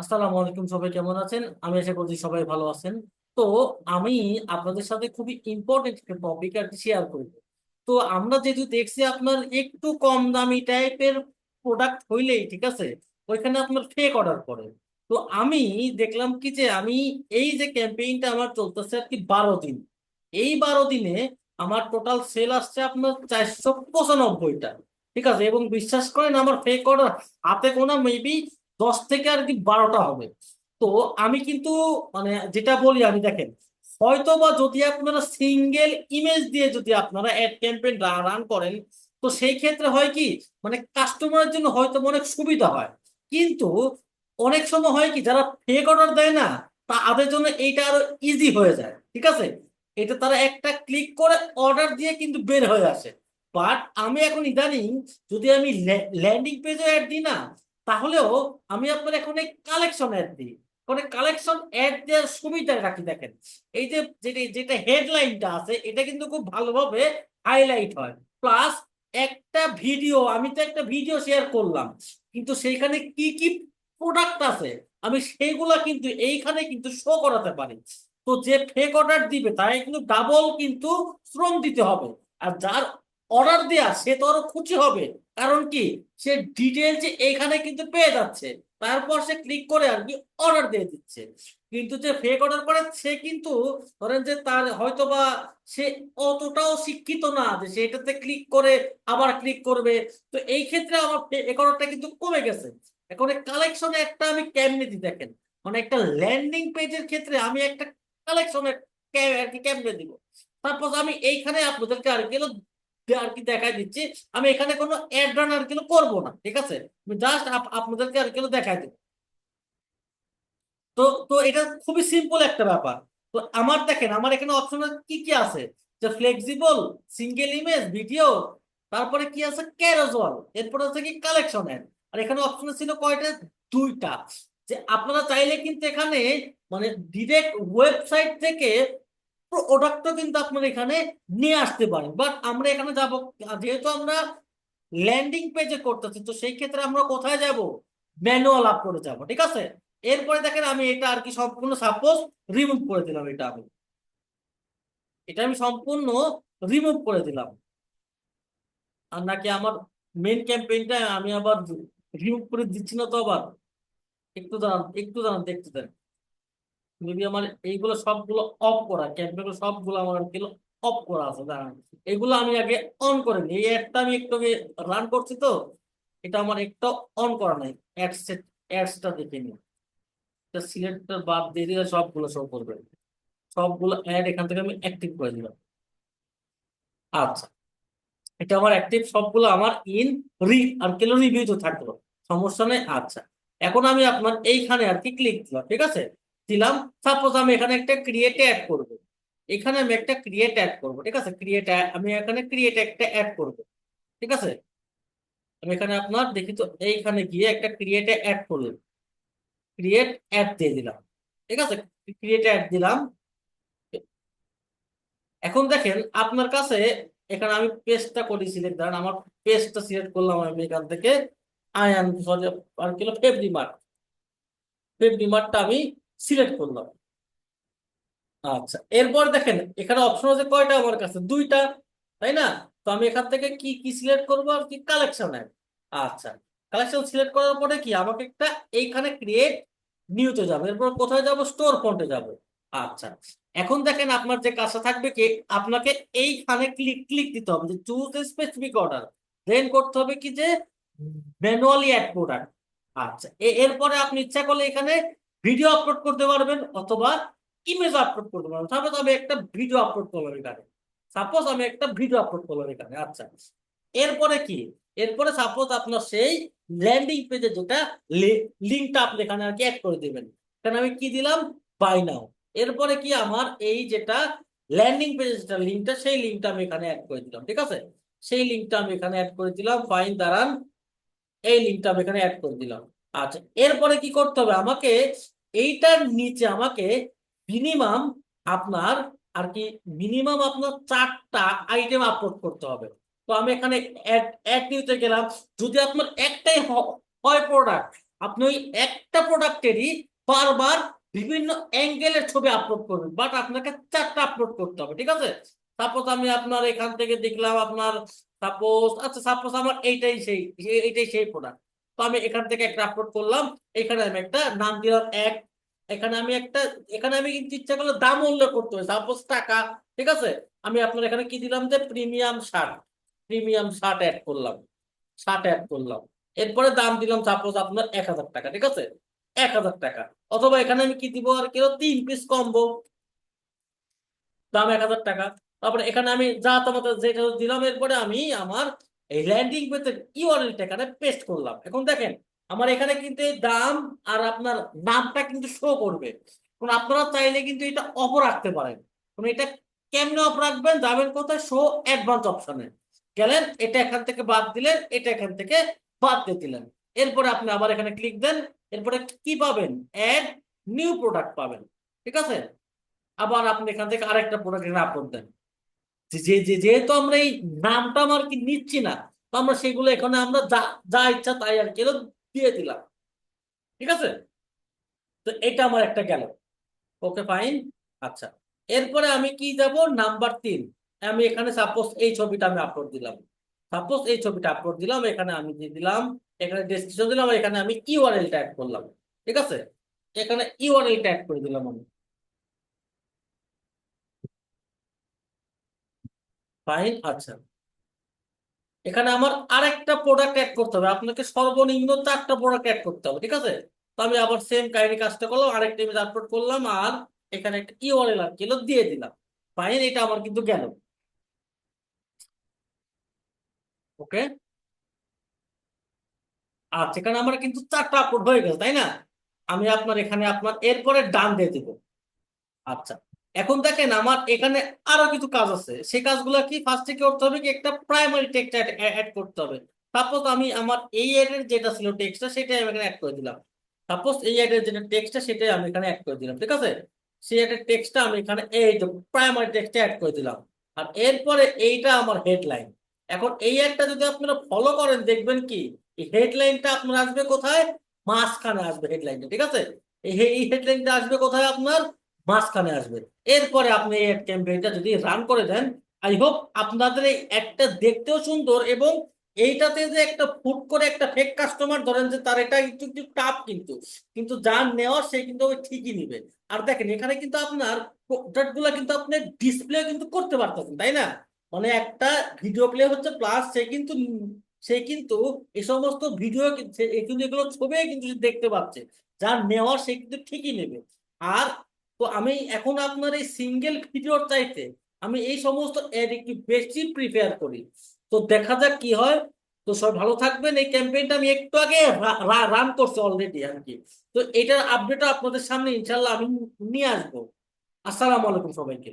আসসালামু আলাইকুম, সবাই কেমন আছেন? আমি আশা করছি সবাই ভালো আছেন। তো আমি আপনাদের সাথে খুবই ইম্পর্টেন্ট একটা টপিক আর শেয়ার করব। তো আমরা যেহেতু দেখছি আপনার একটু কম দামি টাইপের প্রোডাক্ট হইলেই, ঠিক আছে? ওইখানে আপনার ফেক অর্ডার করে তো আমি দেখলাম কি যে আমি এই যে ক্যাম্পেইনটা আমার চলতেছে আর কি বারো দিন, এই বারো দিনে আমার টোটাল সেল আসছে আপনার চারশো পঁচানব্বইটা, ঠিক আছে? এবং বিশ্বাস করেন আমার ফেক অর্ডার হাতে গোনা মেবি দশ থেকে আর কি বারোটা হবে। তো আমি কিন্তু মানে যেটা বলি, আমি দেখেন হয়তো বা যদি আপনারা সিঙ্গেল ইমেজ দিয়ে যদি আপনারা অ্যাড ক্যাম্পেইন রান করেন, তো সেই ক্ষেত্রে হয় কি মানে কাস্টমারের জন্য হয়তো অনেক সুবিধা হয়। কিন্তু অনেক সময় হয় কি, যারা ফেক অর্ডার দেয় না তাদের জন্য এইটা আরও ইজি হয়ে যায়, ঠিক আছে? এটা তারা একটা ক্লিক করে অর্ডার দিয়ে কিন্তু বের হয়ে আসে। বাট আমি এখন ইদানিং যদি আমি ল্যান্ডিং পেজে অ্যাড দিই না তাহলেও আমি আপনার এখন এই কালেকশন অ্যাড দিই। মানে কালেকশন অ্যাড দেওয়ার সুবিধা রাখি, দেখেন, এই যে যেটা হেডলাইনটা আছে, এটা কিন্তু খুব ভালোভাবে হাইলাইট হয়। প্লাস একটা ভিডিও আমি তো একটা ভিডিও শেয়ার করলাম, কিন্তু সেইখানে কি কি প্রোডাক্ট আছে, আমি সেইগুলা কিন্তু এইখানে কিন্তু শো করাতে পারি। তো যে ফেক অর্ডার দিবে তাই কিন্তু ডাবল কিন্তু শ্রম দিতে হবে। আর যার অর্ডার দেয়া, সে তো আরও খুশি হবে। কারণ কি? সে ডিটেলস এইখানে কিন্তু পেয়ে যাচ্ছে। তারপর সে ক্লিক করে আর কি অর্ডার দিয়ে দিচ্ছে। কিন্তু যে ফেক অর্ডার করে, সে কিন্তু ধরেন যে তার হয়তো বা সে অতটাও শিক্ষিত না যে সে এটাতে ক্লিক করে, আবার ক্লিক করবে। তো এই ক্ষেত্রে আমার ফেক অর্ডারটা কিন্তু কমে গেছে। এখন কালেকশনে একটা আমি কেমনে দিই দেখেন? মানে একটা ল্যান্ডিং পেজের ক্ষেত্রে আমি একটা কালেকশনে আর কি কেমনে দিব? তারপর আমি এইখানে আপনাদেরকে আর কি আর কি দেখাই দিচ্ছি, আমি এখানে কোনো অ্যাড রান আর কি করব না, ঠিক আছে? জাস্ট আপনাদেরকে আর কি দেখাই দেব। তো তো এটা খুবই সিম্পল একটা ব্যাপার। তো আমার দেখেন, আমার এখানে অপশন কি কি আছে? যে ফ্লেক্সিবল সিঙ্গেল ইমেজ ভিডিও তারপরে কি আছে? ক্যারোজল এরপরে হচ্ছে কি? কালেকশন এর আর এখানে অপশন ছিল কয়টা? দুইটা। যে আপনারা চাইলে কিন্তু এখানে মানে ডিরেক্ট ওয়েবসাইট থেকে প্রোডাক্টও কিন্তু আপনারা এখানে নিয়ে আসতে পারেন। বাট আমরা এখানে যাব, যেহেতু আমরা ল্যান্ডিং পেজে করতেছি, তো সেই ক্ষেত্রে আমরা কোথায় যাব? ম্যানুয়াল আপ করে যাব, ঠিক আছে? এরপরে দেখেন আমি এটা আর কি সম্পূর্ণ সাপোজ রিমুভ করে দিলাম এটা আমি। এটা আমি সম্পূর্ণ রিমুভ করে দিলাম। আর নাকি আমার মেন ক্যাম্পেইনটা আমি আবার রিমুভ করে দিচ্ছি না তো আবার? একটু দাঁড়ান একটু দাঁড়ান, দেখতে দেন। মেবি আমার এইগুলো সবগুলো অফ করা ক্যাম্পেইন সবগুলো আমার কিলো অফ করা আছে, দাঁড়ান। এগুলো আমি আগে অন করে নিই। এই অ্যাডটা আমি একটু রান করছি তো, এটা আমার একটা অন করা নাই। অ্যাডস অ্যাডসটা দেখে নিই। এটা সিলেক্টটা বাদ দিয়ে দিলে সবগুলো শো করবে। সবগুলো অ্যাড এখান থেকে আমি অ্যাক্টিভ করে দিলাম। আচ্ছা। এটা আমার অ্যাক্টিভ সবগুলো আমার ইন রি আর কিলো রিভিউতে থাকল। সমস্যা নেই? আচ্ছা। এখন আমি আপনার এইখানে আর কি ক্লিক দিলাম, ঠিক আছে? দিলাম। সাপোজ আমি এখানে একটা ক্রিয়েট অ্যাড করব। এখানে আমি একটা ক্রিয়েট অ্যাড করব, ঠিক আছে? ক্রিয়েট আমি এখানে ক্রিয়েট একটা অ্যাড করব, ঠিক আছে? আমি এখানে আপনার দেখি তো, এইখানে গিয়ে একটা ক্রিয়েট অ্যাড করলাম। ক্রিয়েট অ্যাড দিয়ে দিলাম, ঠিক আছে? ক্রিয়েট অ্যাড দিলাম। এখন দেখেন, আপনার কাছে এখানে আমি পেজটা করি সিলেক্ট ধরেন আমার পেজটা সিলেক্ট করলাম আমি এখান থেকে। আয়ান সরি, আর কিলো ফেব্রি মার্ট ফেব্রি মার্টটা আমি সিলেক্ট করলাম। আচ্ছা এরপর দেখেন, এখানে অপশন আছে কয়টা আমার কাছে? দুইটা, তাই না? তো আমি এখান থেকে কি কি সিলেক্ট করব আর কি? কালেকশন আচ্ছা কালেকশন সিলেক্ট করার পরে কি? আমাকে একটা এইখানে ক্রিয়েট নিউতে যাব। এরপর কোথায় যাব? স্টোর ফন্টে যাব। আচ্ছা এখন দেখেন আপনার যে কাজটা থাকবে কি? আপনাকে এইখানে ক্লিক ক্লিক দিতে হবে যে চুজ স্পেসিফিক অর্ডার দেন করতে হবে কি যে ম্যানুয়ালি অ্যাড প্রোডাক্ট আচ্ছা এরপরে আপনি ইচ্ছা করলে এখানে ভিডিও আপলোড করতে পারবেন অথবা ইমেজ আপলোড করতে পারবেন। সাপোজ আমি একটা ভিডিও আপলোড করলাম এখানে। সাপোজ আমি একটা ভিডিও আপলোড করলাম এখানে আচ্ছা। এরপরে কি? এরপরে সাপোজ আপনার সেই ল্যান্ডিং পেজে যেটা লিঙ্কটা আপনি এখানে আর কি অ্যাড করে দিবেন। এখানে আমি কি দিলাম? বাই নাও এরপরে কি আমার এই যেটা ল্যান্ডিং পেজে যেটা লিঙ্কটা সেই লিঙ্কটা আমি এখানে অ্যাড করে দিলাম, ঠিক আছে? সেই লিঙ্কটা আমি এখানে অ্যাড করে দিলাম ফাইন দাঁড়ান। এই লিঙ্কটা আমি এখানে অ্যাড করে দিলাম। আচ্ছা এরপরে কি করতে হবে? আমাকে এইটার নিচে আমাকে মিনিমাম আপনার আর কি মিনিমাম আপনার চারটা আইটেম আপলোড করতে হবে। তো আমি এখানে অ্যাড গেলাম। যদি আপনার একটাই হয় প্রোডাক্ট আপনি ওই একটা প্রোডাক্টেরই বারবার বিভিন্ন অ্যাঙ্গেলের ছবি আপলোড করবেন বাট আপনাকে চারটা আপলোড করতে হবে, ঠিক আছে? সাপোজ আমি আপনার এখান থেকে দেখলাম আপনার সাপোজ আচ্ছা সাপোজ আমার এইটাই সেই এইটাই সেই প্রোডাক্ট তো আমি এখান থেকে একটা আপলোড করলাম, এখানে আমি একটা নাম দিলাম এক, এখানে আমি একটা, এখানে আমি কিন্তু ইচ্ছা করলে দাম উল্লেখ করতে হবে সাপোজ টাকা, ঠিক আছে? আমি আপনার এখানে কি দিলাম যে premium shirt premium shirt add করলাম শার্ট অ্যাড করলাম, এরপরে দাম দিলাম সাপোজ আপনার এক হাজার টাকা, ঠিক আছে? এক হাজার টাকা, অথবা এখানে আমি কি দিব আর কেউ তিন পিস কম্বো দাম এক হাজার টাকা, তারপরে এখানে আমি যা তোমাদের যেটা দিলাম, এরপরে আমি আমার এই ল্যান্ডিং পেজের ইউআরএলটা এখানে পেস্ট করলাম। এখন দেখেন, আমার এখানে কিন্তু দাম আর আপনার নামটা কিন্তু শো করবে। এখন আপনারা চাইলে কিন্তু এটা অফ রাখতে পারেন। এখন এটা কেমনে অফ রাখবেন? যাবেন কোথায় শো অ্যাডভান্স অপশনে গেলেন, এটা এখান থেকে বাদ দিলেন, এটা এখান থেকে বাদ দিয়ে দিলেন। এরপরে আপনি আবার এখানে ক্লিক দেন, এরপরে কি পাবেন? অ্যাড নিউ প্রোডাক্ট পাবেন। ঠিক আছে? আবার আপনি এখান থেকে আরেকটা প্রোডাক্ট আপলোড দেন। যে যেহেতু আমরা এই নামটা আমার কি নিচ্ছি না, তো আমরা সেগুলো এখানে আমরা যা যা ইচ্ছা তাই আর কি দিয়ে দিলাম। ঠিক আছে? তো এটা আমার একটা গেল। Okay, fine? আচ্ছা। এরপরে আমি কি যাব নাম্বার তিন। আমি এখানে সাপোজ এই ছবিটা আমি আপলোড দিলাম। সাপোজ এই ছবিটা আপলোড দিলাম, এখানে আমি দিয়ে দিলাম, এখানে ডেসক্রিপশন দিলাম, এখানে আমি ইউআরএল ট্যাগ করলাম। ঠিক আছে? এখানে ইউআরএল ট্যাগ করে দিলাম আমি। ফাইন আচ্ছা। এখানে আমার আরেকটা প্রোডাক্ট অ্যাড করতে হবে। আপনাকে সর্বনিম্ন চারটা প্রোডাক্ট অ্যাড করতে হবে, ঠিক আছে? তো আমি আবার সেম কাহিনী কাজটা করলাম আরেকটা ইমেজ আপলোড করলাম, আর এখানে একটা ইউআরএল আর কিলো দিয়ে দিলাম। ফাইন এটা আমার কিন্তু গেল। ওকে আচ্ছা এখানে আমার কিন্তু চারটা আপলোড হয়ে গেছে, তাই না? আমি আপনার এখানে আপনার এরপরে ডান দিয়ে দিব। আচ্ছা। এখন দেখেন আমার এখানে আরও কিছু কাজ আছে। সেই কাজগুলো কি ফার্স্টে কি করতে হবে কি একটা প্রাইমারি টেক্সট অ্যাড করতে হবে। সাপোজ আমি আমার এই অ্যাডের যেটা ছিল টেক্সটটা সেটাই আমি এখানে অ্যাড করে দিলাম। সাপোজ এই অ্যাডের যেটা টেক্সটটা সেটাই আমি এখানে অ্যাড করে দিলাম, ঠিক আছে? সেই অ্যাডের টেক্সটটা আমি এখানে এই প্রাইমারি টেক্সটে অ্যাড করে দিলাম। আর এরপরে এইটা আমার হেডলাইন এখন এই অ্যাডটা যদি আপনারা ফলো করেন, দেখবেন কি, এই হেডলাইনটা আপনার আসবে কোথায়? মাঝখানে আসবে হেডলাইনটা ঠিক আছে? এই হেডলাইনটা আসবে কোথায় আপনার? মাঝখানে আসবে। এরপরে আপনি এই ক্যাম্পেইনটা যদি রান করে দেন আই হোপ আপনাদের এই অ্যাডটা দেখতেও সুন্দর এবং এইটাতে যে একটা ফুট করে একটা ফেক কাস্টমার ধরেন যে তার এটা একটু একটু টাফ কিন্তু কিন্তু যার নেওয়া সে কিন্তু ওই ঠিকই নিবে। আর দেখেন, এখানে কিন্তু আপনার প্রোডাক্টগুলা কিন্তু আপনি ডিসপ্লে কিন্তু করতে পারতেছেন, তাই না? মানে একটা ভিডিও প্লে হচ্ছে প্লাস সে কিন্তু সে কিন্তু এই সমস্ত ভিডিও কিন্তু এগুলো ছবি কিন্তু দেখতে পাচ্ছে। যার নেওয়া সে কিন্তু ঠিকই নেবে। আর তো আমি এখন আপনার এই সিঙ্গেল ভিডিওর চাইতে আমি এই সমস্ত অ্যাড একটু বেশি প্রিপেয়ার করি। তো দেখা যাক কি হয়। তো সব ভালো থাকবেন। এই ক্যাম্পেইনটা আমি একটু আগে রান করছি অলরেডি আর কি। তো এটার আপডেটটা আপনাদের সামনে ইনশাল্লাহ আমি নিয়ে আসব। আসসালামু আলাইকুম সবাইকে।